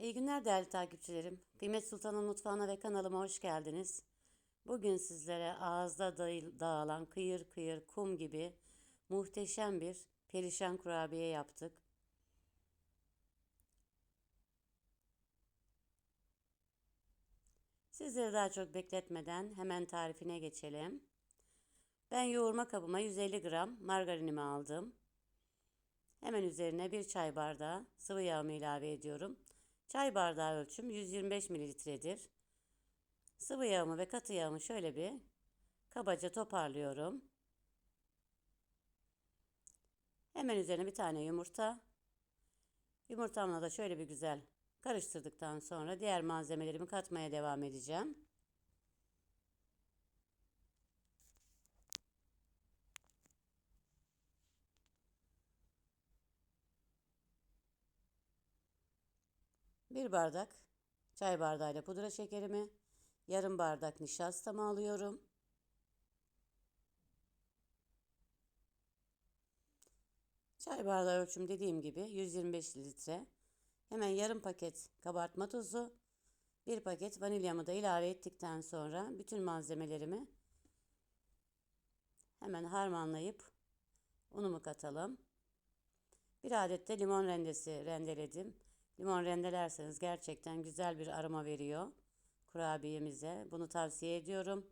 İyi günler değerli takipçilerim. Kıymet Sultan'ın mutfağına ve kanalıma hoş geldiniz. Bugün sizlere ağızda dağıl- dağılan kıyır kıyır kum gibi muhteşem bir perişan kurabiye yaptık. Sizleri daha çok bekletmeden hemen tarifine geçelim. Ben yoğurma kabıma 150 gram margarinimi aldım. Hemen üzerine bir çay bardağı sıvı yağımı ilave ediyorum. Çay bardağı ölçüm 125 mililitredir. Sıvı yağımı ve katı yağımı şöyle bir kabaca toparlıyorum. Hemen üzerine bir tane yumurta. Yumurtamla da şöyle bir güzel karıştırdıktan sonra diğer malzemelerimi katmaya devam edeceğim. Bir bardak çay bardağıyla pudra şekerimi, yarım bardak nişastamı alıyorum. Çay bardağı ölçüm dediğim gibi 125 litre. Hemen yarım paket kabartma tozu, bir paket vanilyamı da ilave ettikten sonra bütün malzemelerimi hemen harmanlayıp unumu katalım. Bir adet de limon rendesi rendeledim. Limon rendelerseniz gerçekten güzel bir aroma veriyor kurabiyemize. Bunu tavsiye ediyorum.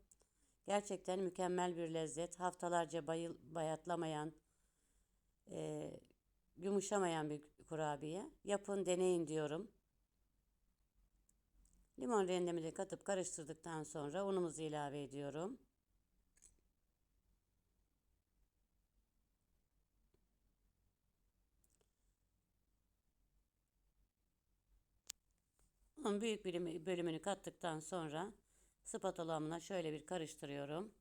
Gerçekten mükemmel bir lezzet. Haftalarca bayıl, bayatlamayan, e, yumuşamayan bir kurabiye. Yapın, deneyin diyorum. Limon rendemi de katıp karıştırdıktan sonra unumuzu ilave ediyorum. Unun büyük bir bölümünü kattıktan sonra spatulamla şöyle bir karıştırıyorum.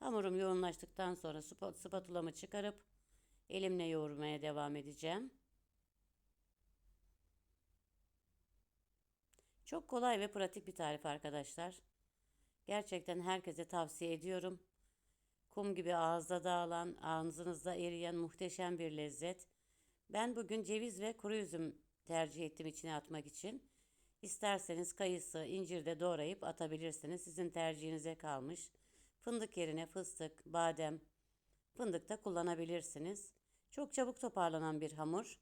Hamurum yoğunlaştıktan sonra spatulamı çıkarıp elimle yoğurmaya devam edeceğim. Çok kolay ve pratik bir tarif arkadaşlar. Gerçekten herkese tavsiye ediyorum. Kum gibi ağızda dağılan, ağzınızda eriyen muhteşem bir lezzet. Ben bugün ceviz ve kuru üzüm tercih ettim içine atmak için. İsterseniz kayısı, incir de doğrayıp atabilirsiniz. Sizin tercihinize kalmış. Fındık yerine fıstık, badem, fındık da kullanabilirsiniz. Çok çabuk toparlanan bir hamur.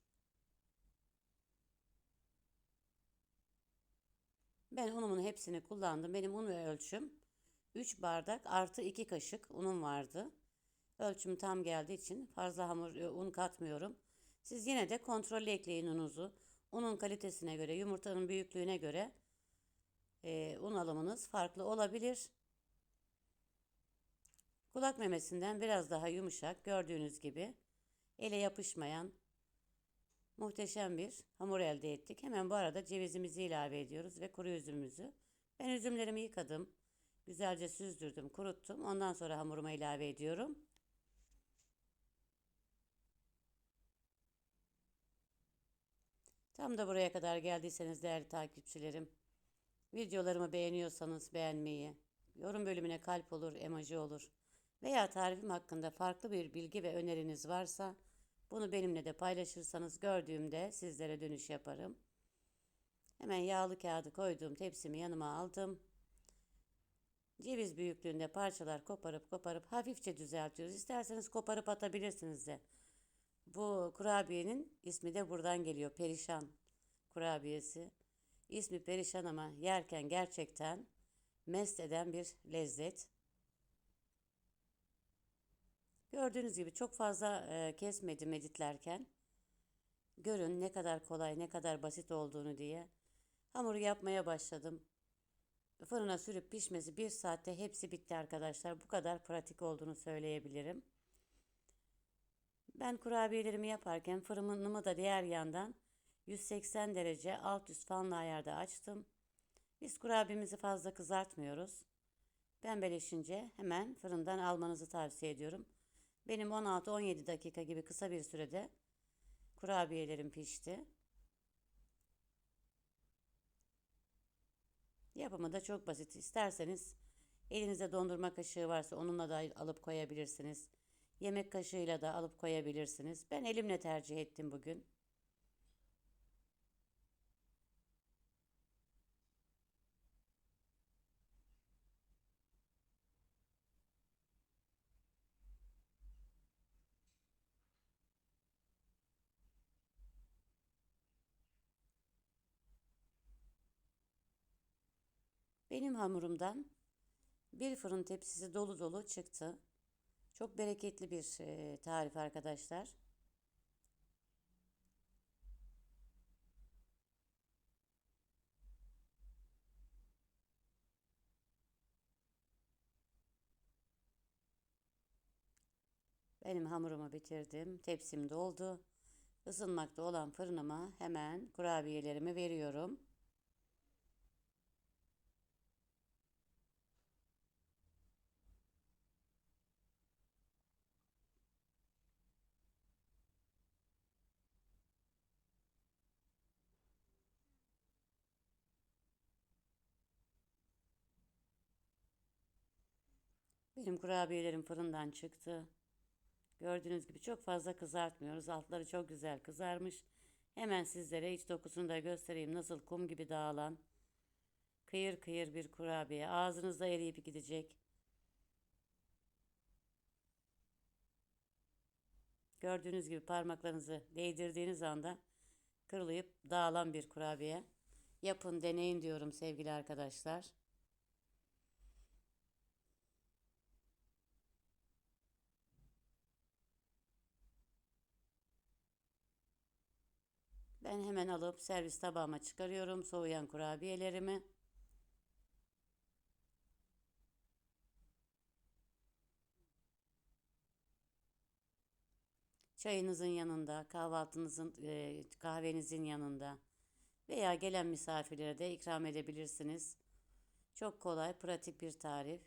Ben unumun hepsini kullandım. Benim un ölçüm 3 bardak artı 2 kaşık unum vardı. Ölçüm tam geldiği için fazla hamur un katmıyorum. Siz yine de kontrollü ekleyin ununuzu. Unun kalitesine göre, yumurtanın büyüklüğüne göre e, un alımınız farklı olabilir. Kulak memesinden biraz daha yumuşak gördüğünüz gibi ele yapışmayan muhteşem bir hamur elde ettik. Hemen bu arada cevizimizi ilave ediyoruz ve kuru üzümümüzü. Ben üzümlerimi yıkadım. Güzelce süzdürdüm, kuruttum. Ondan sonra hamuruma ilave ediyorum. Tam da buraya kadar geldiyseniz değerli takipçilerim, videolarımı beğeniyorsanız beğenmeyi, yorum bölümüne kalp olur, emoji olur veya tarifim hakkında farklı bir bilgi ve öneriniz varsa bunu benimle de paylaşırsanız gördüğümde sizlere dönüş yaparım. Hemen yağlı kağıdı koyduğum tepsimi yanıma aldım. Ceviz büyüklüğünde parçalar koparıp koparıp hafifçe düzeltiyoruz. İsterseniz koparıp atabilirsiniz de. Bu kurabiyenin ismi de buradan geliyor. Perişan kurabiyesi. İsmi perişan ama yerken gerçekten mest eden bir lezzet. Gördüğünüz gibi çok fazla e, kesmedim editlerken. Görün ne kadar kolay, ne kadar basit olduğunu diye. Hamuru yapmaya başladım. Fırına sürüp pişmesi bir saatte hepsi bitti arkadaşlar. Bu kadar pratik olduğunu söyleyebilirim. Ben kurabiyelerimi yaparken fırınımı da diğer yandan 180 derece alt üst fanlı ayarda açtım. Biz kurabiyemizi fazla kızartmıyoruz. Pembeleşince hemen fırından almanızı tavsiye ediyorum. Benim 16-17 dakika gibi kısa bir sürede kurabiyelerim pişti. Yapımı da çok basit. İsterseniz elinizde dondurma kaşığı varsa onunla da alıp koyabilirsiniz. Yemek kaşığıyla da alıp koyabilirsiniz. Ben elimle tercih ettim bugün. Benim hamurumdan bir fırın tepsisi dolu dolu çıktı. Çok bereketli bir e, tarif arkadaşlar. Benim hamurumu bitirdim. Tepsim doldu. Isınmakta olan fırınıma hemen kurabiyelerimi veriyorum. Benim kurabiyelerim fırından çıktı. Gördüğünüz gibi çok fazla kızartmıyoruz. Altları çok güzel kızarmış. Hemen sizlere iç dokusunu da göstereyim. Nasıl kum gibi dağılan kıyır kıyır bir kurabiye. Ağzınızda eriyip gidecek. Gördüğünüz gibi parmaklarınızı değdirdiğiniz anda kırılayıp dağılan bir kurabiye. Yapın, deneyin diyorum sevgili arkadaşlar. Ben hemen alıp servis tabağıma çıkarıyorum soğuyan kurabiyelerimi. Çayınızın yanında, kahvaltınızın, e, kahvenizin yanında veya gelen misafirlere de ikram edebilirsiniz. Çok kolay, pratik bir tarif.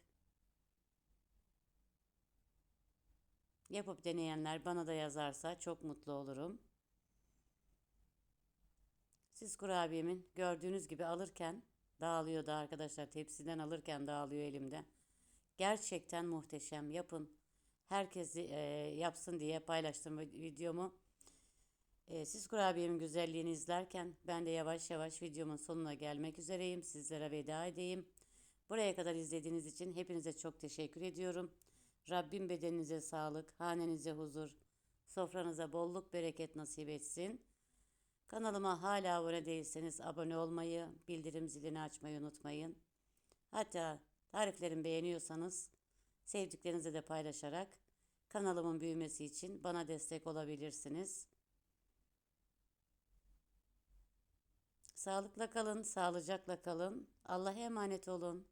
Yapıp deneyenler bana da yazarsa çok mutlu olurum. Siz kurabiyemin gördüğünüz gibi alırken dağılıyordu arkadaşlar. Tepsiden alırken dağılıyor elimde. Gerçekten muhteşem. Yapın. Herkes e, yapsın diye paylaştım videomu. E, siz kurabiyemin güzelliğini izlerken ben de yavaş yavaş videomun sonuna gelmek üzereyim. Sizlere veda edeyim. Buraya kadar izlediğiniz için hepinize çok teşekkür ediyorum. Rabbim bedeninize sağlık, hanenize huzur, sofranıza bolluk bereket nasip etsin. Kanalıma hala abone değilseniz abone olmayı, bildirim zilini açmayı unutmayın. Hatta tariflerimi beğeniyorsanız sevdiklerinizle de paylaşarak kanalımın büyümesi için bana destek olabilirsiniz. Sağlıkla kalın, sağlıcakla kalın. Allah'a emanet olun.